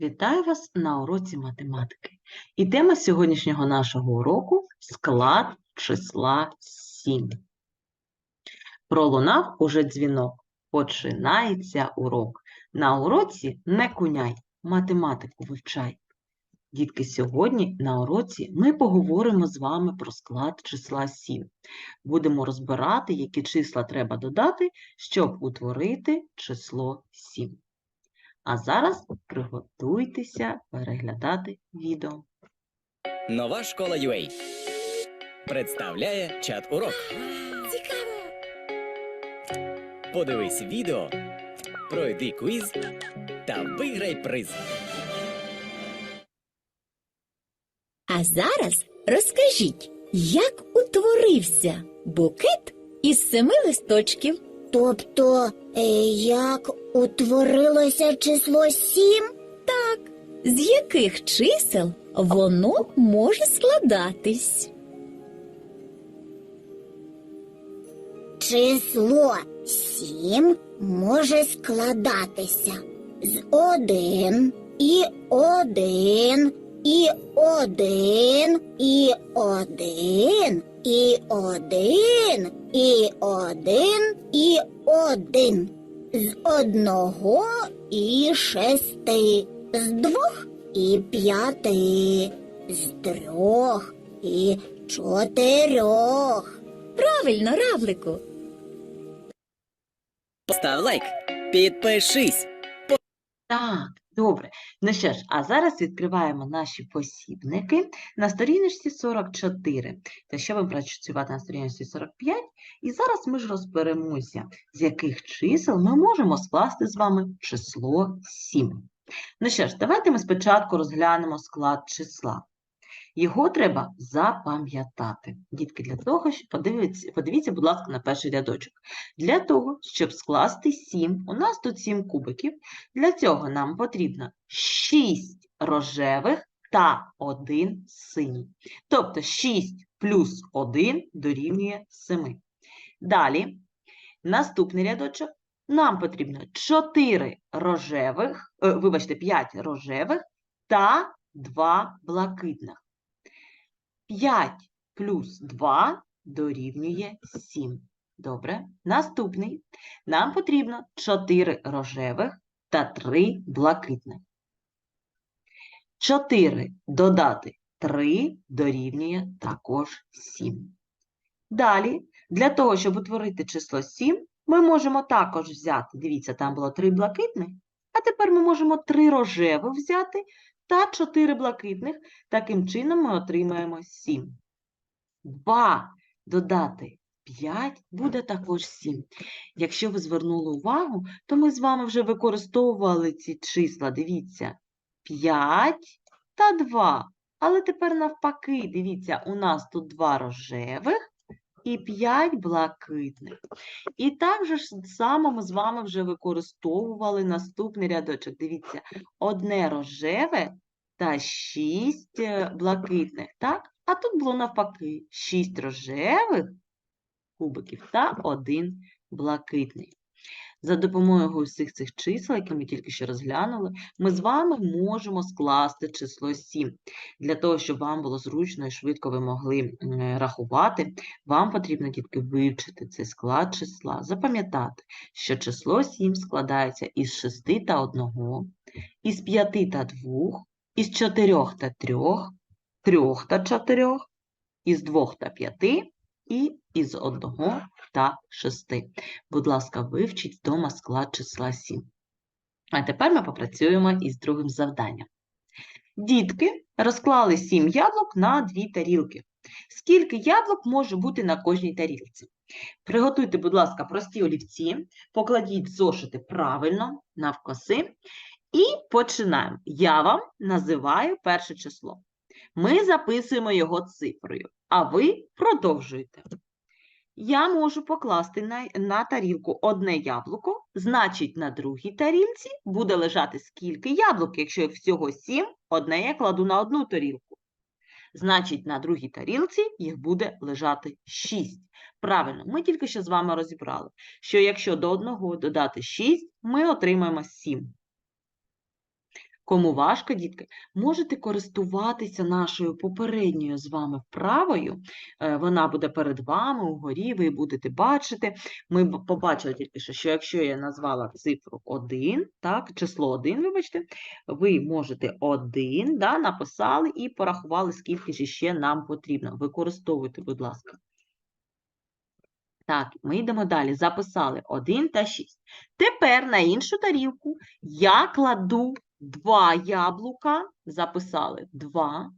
Вітаю вас на уроці математики. І тема сьогоднішнього нашого уроку склад числа 7. Пролунав уже дзвінок. Починається урок. На уроці не куняй, математику вивчай. Дітки, сьогодні на уроці ми поговоримо з вами про склад числа 7. Будемо розбирати, які числа треба додати, щоб утворити число 7. А зараз приготуйтеся переглядати відео. Нова школа UA представляє чат урок. Цікаво. Подивись відео, пройди квіз та виграй приз. А зараз розкажіть, як утворився букет із семи листочків. Тобто, е, як утворилося число сім? Так, з яких чисел воно може складатись? Число сім може складатися з один і один і один і один і один і один і один з одного і шести, з двох і п'яти, з трьох і чотирьох. Правильно, равлику. Постав лайк, підпишись. Так, добре. Ну що ж, а зараз відкриваємо наші посібники на сторіночці 44. Та ще будемо працювати на сторіночці 45. І зараз ми ж розберемося, з яких чисел ми можемо скласти з вами число 7. Ну що ж, давайте ми спочатку розглянемо склад числа. Його треба запам'ятати. Дітки, для того, подивіться, подивіться, будь ласка, на перший рядочок. Для того, щоб скласти 7, у нас тут 7 кубиків. Для цього нам потрібно 6 рожевих та 1 синій. Тобто 6 плюс 1 дорівнює 7. Далі, наступний рядочок. Нам потрібно 4 рожевих, е, вибачте, 5 рожевих та 2 блакитних. 5 плюс 2 дорівнює 7. Добре. Наступний. Нам потрібно 4 рожевих та 3 блакитних. 4 додати 3 дорівнює також 7. Далі, для того, щоб утворити число 7, ми можемо також взяти, дивіться, там було 3 блакитних, а тепер ми можемо 3 рожевих взяти та 4 блакитних. Таким чином ми отримаємо 7. 2 додати 5 буде також 7. Якщо ви звернули увагу, то ми з вами вже використовували ці числа. Дивіться, 5 та 2. Але тепер навпаки, дивіться, у нас тут 2 рожевих і 5 блакитних. І так же ж само ми з вами вже використовували наступний рядочок. Дивіться, одне рожеве та 6 блакитних, так? А тут було навпаки 6 рожевих кубиків та 1 блакитний. За допомогою усіх цих чисел, які ми тільки що розглянули, ми з вами можемо скласти число 7. Для того, щоб вам було зручно і швидко ви могли рахувати, вам потрібно тільки вивчити цей склад числа, запам'ятати, що число 7 складається із 6 та 1, із 5 та 2, із 4 та 3, 3 та 4, із 2 та 5 і із 1 та 6. Будь ласка, вивчіть вдома склад числа 7. А тепер ми попрацюємо із другим завданням. Дітки розклали 7 яблук на дві тарілки. Скільки яблук може бути на кожній тарілці? Приготуйте, будь ласка, прості олівці, покладіть зошити правильно навкоси і починаємо. Я вам називаю перше число. Ми записуємо його цифрою, а ви продовжуєте. Я можу покласти на, на тарілку одне яблуко, значить на другій тарілці буде лежати скільки яблук, якщо всього сім, одне я кладу на одну тарілку. Значить, на другій тарілці їх буде лежати 6. Правильно, ми тільки що з вами розібрали, що якщо до одного додати 6, ми отримаємо 7. Кому важко, дітки, можете користуватися нашою попередньою з вами вправою. Е, Вона буде перед вами угорі, ви будете бачити. Ми побачили тільки що, що якщо я назвала цифру 1, так, число 1, вибачте, ви можете 1, да, написали і порахували, скільки ж ще нам потрібно. Використовуйте, будь ласка. Так, ми йдемо далі. Записали 1 та 6. Тепер на іншу тарілку я кладу 2 яблука. Записали 2.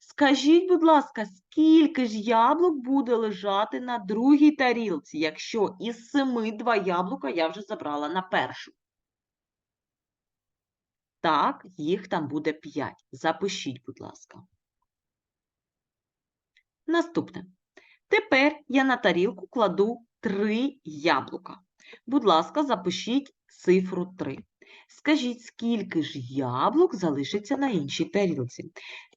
Скажіть, будь ласка, скільки ж яблук буде лежати на другій тарілці, якщо із 7 2 яблука я вже забрала на першу? Так, їх там буде 5. Запишіть, будь ласка. Наступне. Тепер я на тарілку кладу 3 яблука. Будь ласка, запишіть цифру 3. Скажіть, скільки ж яблук залишиться на іншій тарілці?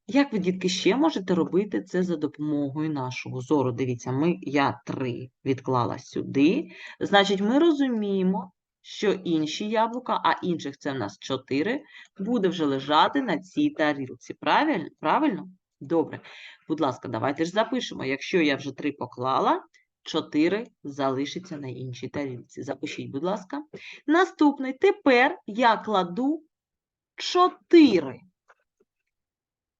Як ви, дітки, ще можете робити це за допомогою нашого зору? Дивіться, ми, я 3 відклала сюди. Значить, ми розуміємо, що інші яблука, а інших це в нас 4, буде вже лежати на цій тарілці. Правильно? Правильно? Добре. Будь ласка, давайте ж запишемо. Якщо я вже 3 поклала, 4 залишиться на іншій тарілці. Запишіть, будь ласка. Наступний. Тепер я кладу 4.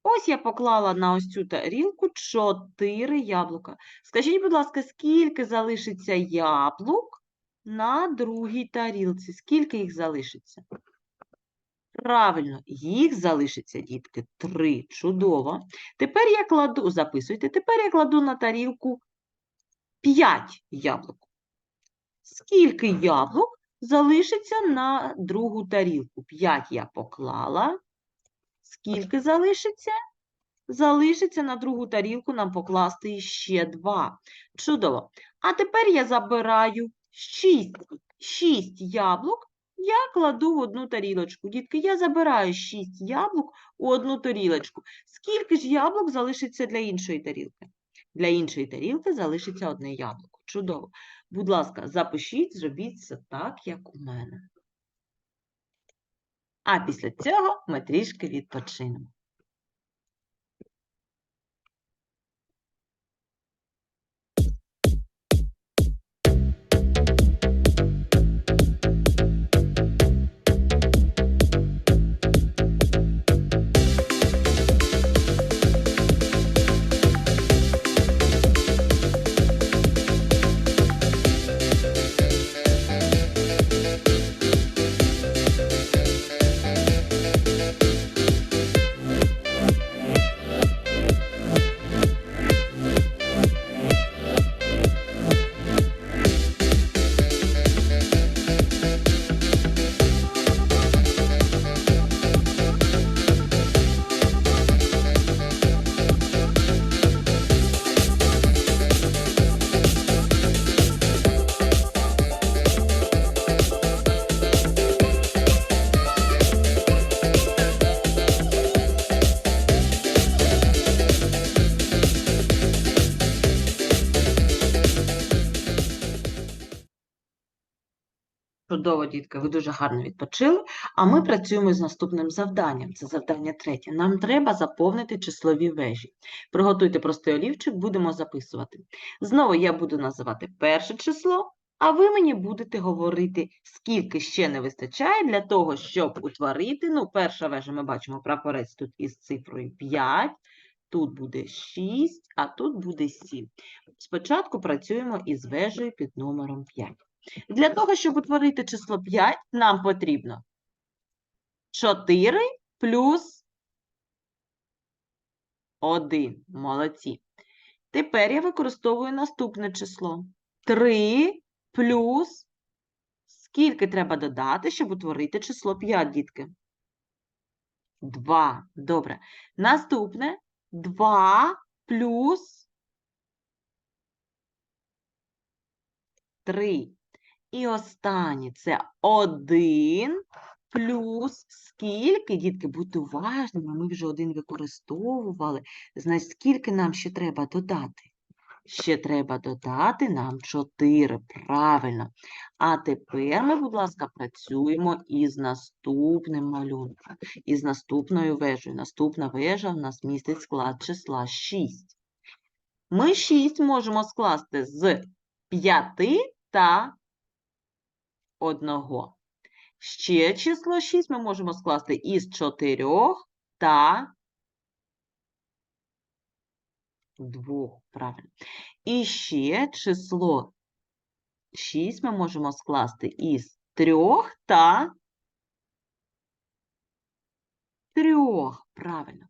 Ось я поклала на ось цю тарілку 4 яблука. Скажіть, будь ласка, скільки залишиться яблук на другій тарілці? Скільки їх залишиться? Правильно, їх залишиться, дітки, 3. Чудово. Тепер я кладу, записуйте, тепер я кладу на тарілку 5 яблук. Скільки яблук залишиться на другу тарілку? 5 я поклала. Скільки залишиться? Залишиться на другу тарілку нам покласти ще 2. Чудово. А тепер я забираю 6. 6 яблук я кладу в одну тарілочку. Дітки, я забираю 6 яблук у одну тарілочку. Скільки ж яблук залишиться для іншої тарілки? Для іншої тарілки залишиться одне яблуко. Чудово. Будь ласка, запишіть, зробіть це так, як у мене. А після цього ми трішки відпочинемо. Чудово, дітки, ви дуже гарно відпочили. А ми працюємо з наступним завданням. Це завдання третє. Нам треба заповнити числові вежі. Приготуйте простий олівчик, будемо записувати. Знову я буду називати перше число, а ви мені будете говорити, скільки ще не вистачає для того, щоб утворити. Ну, перша вежа, ми бачимо прапорець тут із цифрою 5. Тут буде 6, а тут буде 7. Спочатку працюємо із вежею під номером 5. Для того, щоб утворити число 5, нам потрібно 4 плюс 1. Молодці. Тепер я використовую наступне число. 3 плюс скільки треба додати, щоб утворити число 5, дітки? 2. Добре. Наступне 2 плюс 3. І останнє це 1 плюс скільки, дітки, будьте уважними, ми вже один використовували. Значить, скільки нам ще треба додати? Ще треба додати нам 4. Правильно. А тепер ми, будь ласка, працюємо із наступним малюнком, із наступною вежею. Наступна вежа в нас містить склад числа 6. Ми 6 можемо скласти з 5 та 1. Ще число 6 ми можемо скласти із 4 та 2. Правильно. І ще число 6 ми можемо скласти із 3 та 3. Правильно.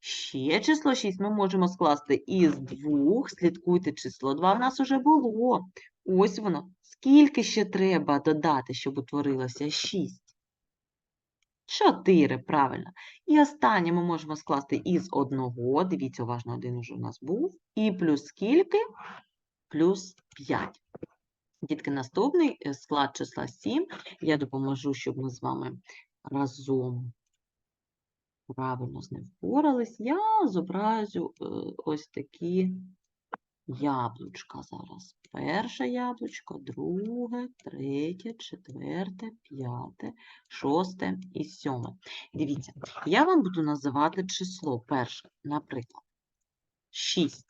Ще число 6 ми можемо скласти із 2. Слідкуйте, число 2 в нас уже було. Ось воно. Скільки ще треба додати, щоб утворилося 6? 4, правильно. І останнє ми можемо скласти із 1. Дивіться, уважно, один уже у нас був. І плюс скільки? Плюс 5. Дітки, наступний е, склад числа 7. Я допоможу, щоб ми з вами разом правильно з ним впорались. Я зобразю е, ось такі яблучка зараз. Перше яблучко, друге, третє, четверте, п'яте, шосте і сьоме. Дивіться, я вам буду називати число перше, наприклад, 6.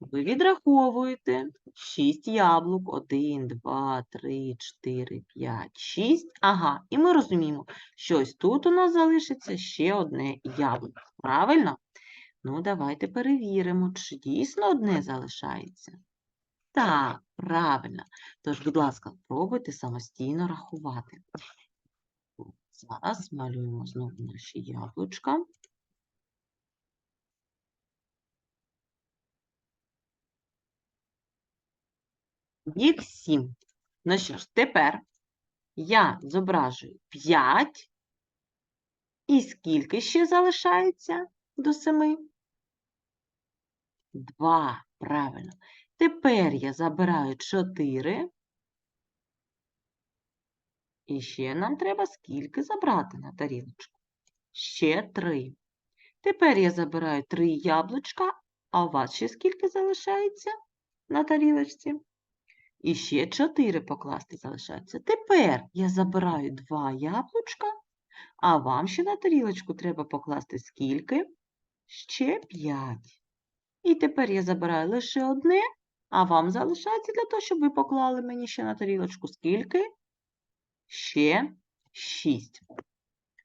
Ви відраховуєте 6 яблук, 1, 2, 3, 4, 5, 6. Ага, і ми розуміємо, що ось тут у нас залишиться ще одне яблуко. Правильно? Ну, давайте перевіримо, чи дійсно одне залишається. Так, правильно. Тож, будь ласка, пробуйте самостійно рахувати. Зараз малюємо знову наші яблучка. Їх сім. Ну що ж, тепер я зображую 5. І скільки ще залишається до 7? 2. Правильно. Тепер я забираю 4. І ще нам треба скільки забрати на тарілочку? Ще 3. Тепер я забираю 3 яблучка, а у вас ще скільки залишається на тарілочці? І ще 4 покласти залишається. Тепер я забираю 2 яблучка, а вам ще на тарілочку треба покласти скільки? Ще 5. І тепер я забираю лише одне, а вам залишається для того, щоб ви поклали мені ще на тарілочку скільки? Ще 6.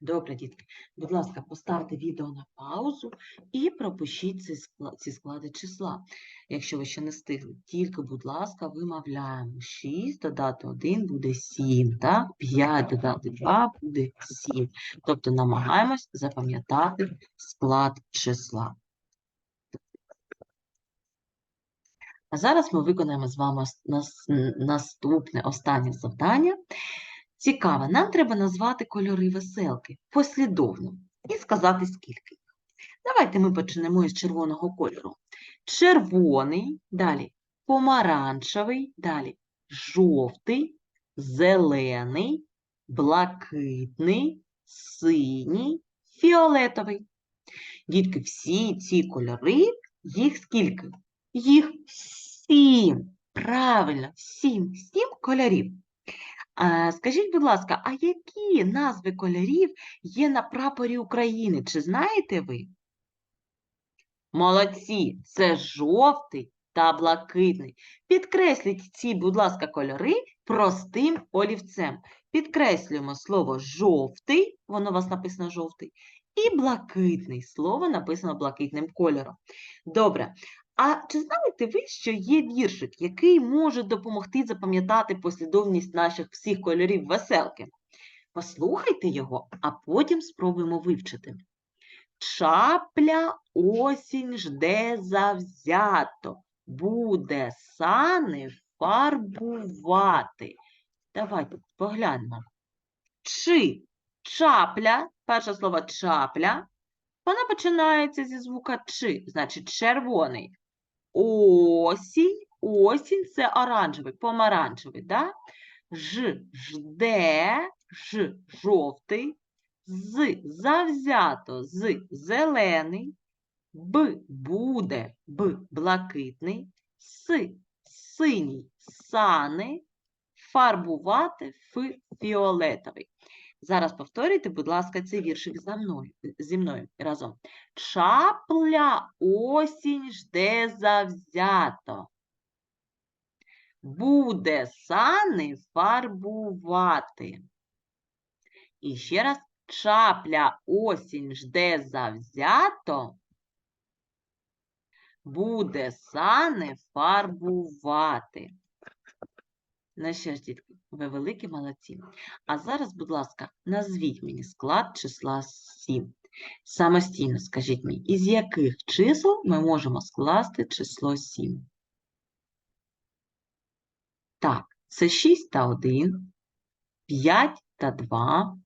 Добре, дітки. Будь ласка, поставте відео на паузу і пропишіть ці, скла- ці склади числа. Якщо ви ще не встигли, тільки, будь ласка, вимовляємо. 6 додати 1 буде 7, так? 5 додати 2 буде 7. Тобто намагаємось запам'ятати склад числа. А зараз ми виконаємо з вами наступне останнє завдання. Цікаво, нам треба назвати кольори веселки послідовно і сказати скільки. їх. Давайте ми почнемо із червоного кольору. Червоний, далі помаранчевий, далі жовтий, зелений, блакитний, синій, фіолетовий. Дітки, всі ці кольори, їх скільки? Їх сім. Правильно, сім. Сім кольорів. Скажіть, будь ласка, а які назви кольорів є на прапорі України? Чи знаєте ви? Молодці, це жовтий та блакитний. Підкресліть ці, будь ласка, кольори простим олівцем. Підкреслюємо слово жовтий, воно у вас написано жовтий, і блакитний. Слово написано блакитним кольором. Добре. А чи знаєте ви, що є віршик, який може допомогти запам'ятати послідовність наших всіх кольорів веселки? Послухайте його, а потім спробуємо вивчити. Чапля осінь жде завзято, буде сани фарбувати. Давайте поглянемо. Чи чапля, перше слово чапля, вона починається зі звука чи, значить червоний. Осінь, осінь це оранжевий, помаранчевий, да? Ж жде, ж жовтий, з завзято, з зелений, б буде, б блакитний, С. Синій сани, фарбувати в фіолетовий. Зараз повторюйте, будь ласка, цей віршик за мною, зі мною разом. Чапля осінь жде завзято. Буде сани фарбувати. І ще раз. Чапля осінь жде завзято. Буде сани фарбувати. Ну що ж, дітки, ви великі молодці. А зараз, будь ласка, назвіть мені склад числа 7. Самостійно скажіть мені, із яких чисел ми можемо скласти число 7? Так, це 6 та 1, 5 та 2,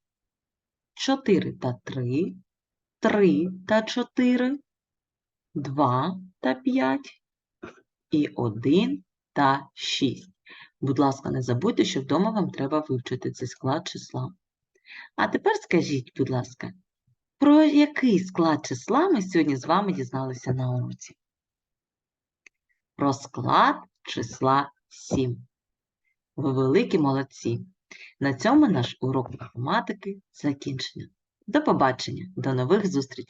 4 та 3, 3 та 4, 2 та 5 і 1 та 6. Будь ласка, не забудьте, що вдома вам треба вивчити цей склад числа. А тепер скажіть, будь ласка, про який склад числа ми сьогодні з вами дізналися на уроці? Про склад числа 7. Ви великі молодці. На цьому наш урок математики закінчено. До побачення, до нових зустрічей!